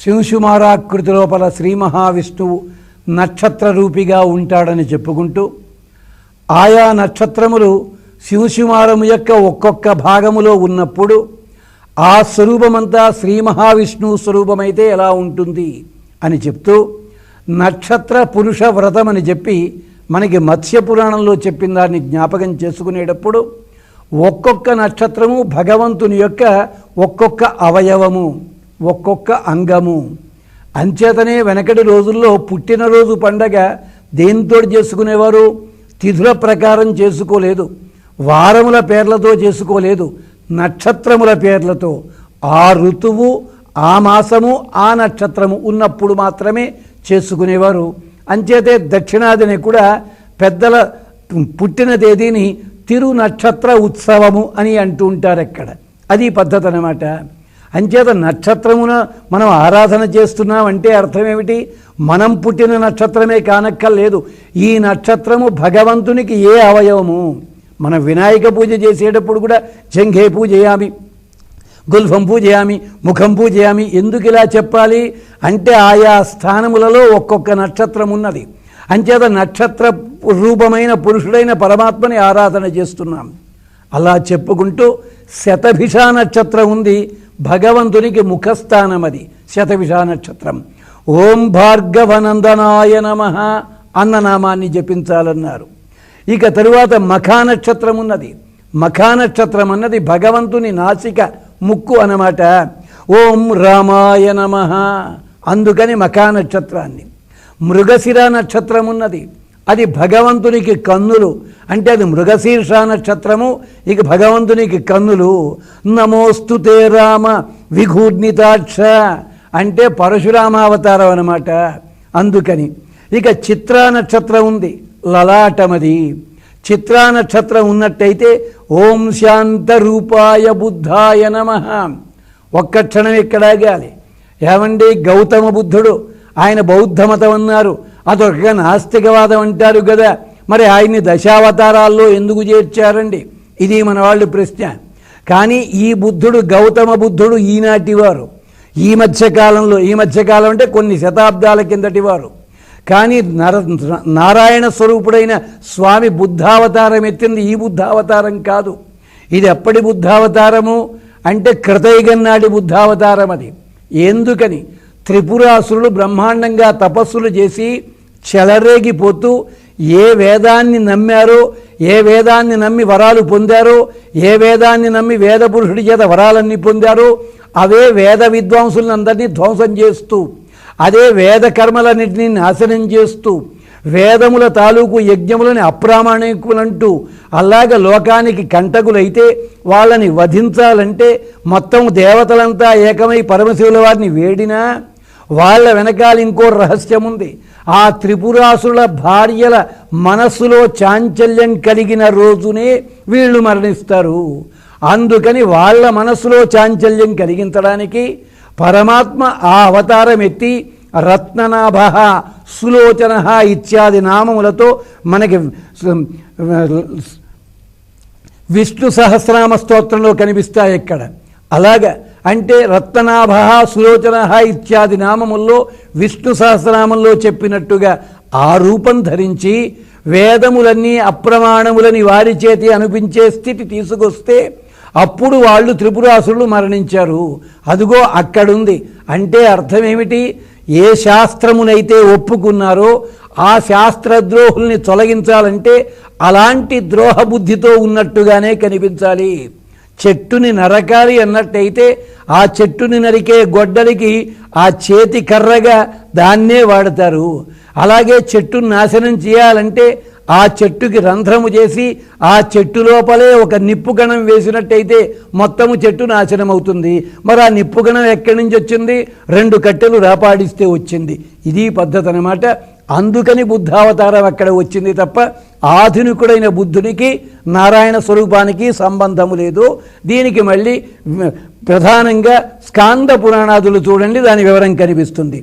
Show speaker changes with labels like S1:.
S1: శివశుమారాకృతి లోపల శ్రీ మహావిష్ణువు నక్షత్ర రూపిగా ఉంటాడని చెప్పుకుంటూ ఆయా నక్షత్రములు శివశుమారము యొక్క ఒక్కొక్క భాగములో ఉన్నప్పుడు ఆ స్వరూపమంతా శ్రీ మహావిష్ణువు స్వరూపమైతే ఎలా ఉంటుంది అని చెప్తూ నక్షత్ర పురుష వ్రతం అని చెప్పి మనకి మత్స్య పురాణంలో చెప్పిన దాన్ని జ్ఞాపకం చేసుకునేటప్పుడు ఒక్కొక్క నక్షత్రము భగవంతుని యొక్క ఒక్కొక్క అవయవము. ఒక్కొక్క అంగము. అంచేతనే వెనకటి రోజుల్లో పుట్టినరోజు పండగ దేనితో చేసుకునేవారు? తిథుల ప్రకారం చేసుకోలేదు. వారముల పేర్లతో చేసుకోలేదు. నక్షత్రముల పేర్లతో. ఆ ఋతువు ఆ మాసము ఆ నక్షత్రము ఉన్నప్పుడు మాత్రమే చేసుకునేవారు. అంచేతే దక్షిణాదిని కూడా పెద్దల పుట్టిన తేదీని తిరు నక్షత్ర ఉత్సవము అని అంటూ ఉంటారు అక్కడ అది పద్ధతి అన్నమాట అంచేత నక్షత్రమున మనం ఆరాధన చేస్తున్నాం అంటే అర్థం ఏమిటి మనం పుట్టిన నక్షత్రమే కానక్కర్లేదు. ఈ నక్షత్రము భగవంతునికి ఏ అవయవము? మనం వినాయక పూజ చేసేటప్పుడు కూడా జంఘే పూజయామి గుల్ఫం పూజయామి ముఖం పూజయామి ఎందుకు ఇలా చెప్పాలి? అంటే ఆయా స్థానములలో ఒక్కొక్క నక్షత్రం ఉన్నది అంచేత నక్షత్ర రూపమైన పురుషుడైన పరమాత్మని ఆరాధన చేస్తున్నాం. అలా చెప్పుకుంటూ శతభిష నక్షత్రం ఉంది. భగవంతునికి ముఖస్థానం అది శతభిష నక్షత్రం. ఓం భార్గవనందనాయ నమ అన్న నామాన్ని జపించాలన్నారు. ఇక తరువాత మఖా నక్షత్రం ఉన్నది మఖా నక్షత్రం అన్నది భగవంతుని నాసిక ముక్కు అన్నమాట. ఓం రామాయ నమ అందుకని మఖా నక్షత్రాన్ని. మృగశిర నక్షత్రం ఉన్నది అది భగవంతునికి కన్నులు. అంటే అది మృగశీర్ష నక్షత్రము ఇక భగవంతునికి కన్నులు. నమోస్తుతే రామ విఘూర్ణితాక్ష. అంటే పరశురామావతారం అనమాట అందుకని ఇక చిత్రా నక్షత్రం ఉంది. లలాటమది. చిత్రా నక్షత్రం ఉన్నట్టయితే ఓం శాంత రూపాయ బుద్ధాయ నమ. ఒక్క క్షణం ఇక్కడ ఆగాలి. ఏమండి? గౌతమ బుద్ధుడు. ఆయన బౌద్ధమతం అన్నారు. అదొక నాస్తికవాదం అంటారు కదా. మరి ఆయన్ని దశావతారాల్లో ఎందుకు చేర్చారండి? ఇది మన వాళ్ళు ప్రశ్న. కానీ ఈ బుద్ధుడు గౌతమ బుద్ధుడు ఈనాటి వారు. ఈ మధ్యకాలంలో ఈ మధ్యకాలం అంటే కొన్ని శతాబ్దాల కిందటి వారు. కానీ నర నారాయణ స్వరూపుడైన స్వామి బుద్ధావతారం ఎత్తింది. ఈ బుద్ధావతారం కాదు. ఇది ఎప్పటి బుద్ధావతారము? అంటే కృతయుగన్నాడి బుద్ధావతారం అది. ఎందుకని? త్రిపురాసురులు బ్రహ్మాండంగా తపస్సులు చేసి చెలరేగిపోతూ ఏ వేదాన్ని నమ్మారో ఏ వేదాన్ని నమ్మి వరాలు పొందారో ఏ వేదాన్ని నమ్మి వేద పురుషుడి చేత వరాలన్నీ పొందారో అవే వేద విద్వాంసులందరినీ ధ్వంసం చేస్తూ అదే వేద కర్మలన్నింటినీ నాశనం చేస్తూ వేదముల తాలూకు యజ్ఞములని అప్రామాణికులంటూ అలాగ లోకానికి కంటకులైతే వాళ్ళని వధించాలంటే మొత్తం దేవతలంతా ఏకమై పరమశివుల వారిని వేడినా వాళ్ళ వెనకాల ఇంకో రహస్యం ఉంది ఆ త్రిపురాసుల భార్యల మనస్సులో చాంచల్యం కలిగిన రోజునే వీళ్ళు మరణిస్తారు. అందుకని వాళ్ళ మనస్సులో చాంచల్యం కలిగించడానికి పరమాత్మ ఆ అవతారం ఎత్తి రత్ననాభ సులోచన ఇత్యాది నామములతో మనకి విష్ణు సహస్రనామ స్తోత్రంలో కనిపిస్తాయి ఇక్కడ. అలాగా అంటే రత్నాభ సులోచన ఇత్యాది నామముల్లో విష్ణు సహస్రనామంలో చెప్పినట్టుగా ఆ రూపం ధరించి వేదములన్నీ అప్రమాణములని వారి చేతి అనిపించే స్థితి తీసుకొస్తే అప్పుడు వాళ్ళు త్రిపురాసురులు మరణించారు. అదిగో అక్కడుంది. అంటే అర్థమేమిటి? ఏ శాస్త్రమునైతే ఒప్పుకున్నారో ఆ శాస్త్రద్రోహుల్ని తొలగించాలంటే అలాంటి ద్రోహ బుద్ధితో ఉన్నట్టుగానే కనిపించాలి. చెట్టుని నరకాలి అన్నట్టయితే ఆ చెట్టుని నరికే గొడ్డలికి ఆ చేతి కర్రగా దాన్నే వాడతారు. అలాగే చెట్టును నాశనం చేయాలంటే ఆ చెట్టుకి రంధ్రము చేసి ఆ చెట్టు లోపలే ఒక నిప్పుగణం వేసినట్టయితే మొత్తము చెట్టు నాశనం అవుతుంది మరి ఆ నిప్పుగణం ఎక్కడి నుంచి వచ్చింది? రెండు కట్టెలు రాపాడిస్తే వచ్చింది. ఇది పద్ధతి అనమాట అందుకని బుద్ధావతారం అక్కడ వచ్చింది తప్ప ఆధునికుడైన బుద్ధునికి నారాయణ స్వరూపానికి సంబంధము లేదు. దీనికి మళ్ళీ ప్రధానంగా స్కాంద పురాణాదులు చూడండి దాని వివరం కనిపిస్తుంది.